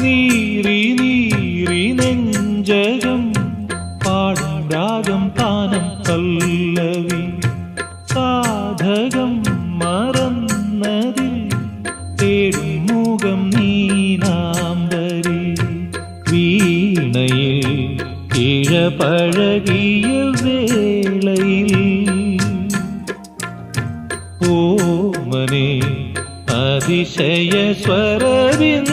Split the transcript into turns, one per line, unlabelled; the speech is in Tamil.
நீரி நீரி நெஞ்சகம் பாடும் ராகம் பானம் பல்லவி. சாதகம் மறந்ததில் தேடும் மூகம் நீ நாம் தரி வீணையில் இழப்பழகிய வேளையில் ஓமனே அதிசய ஸ்வரவின்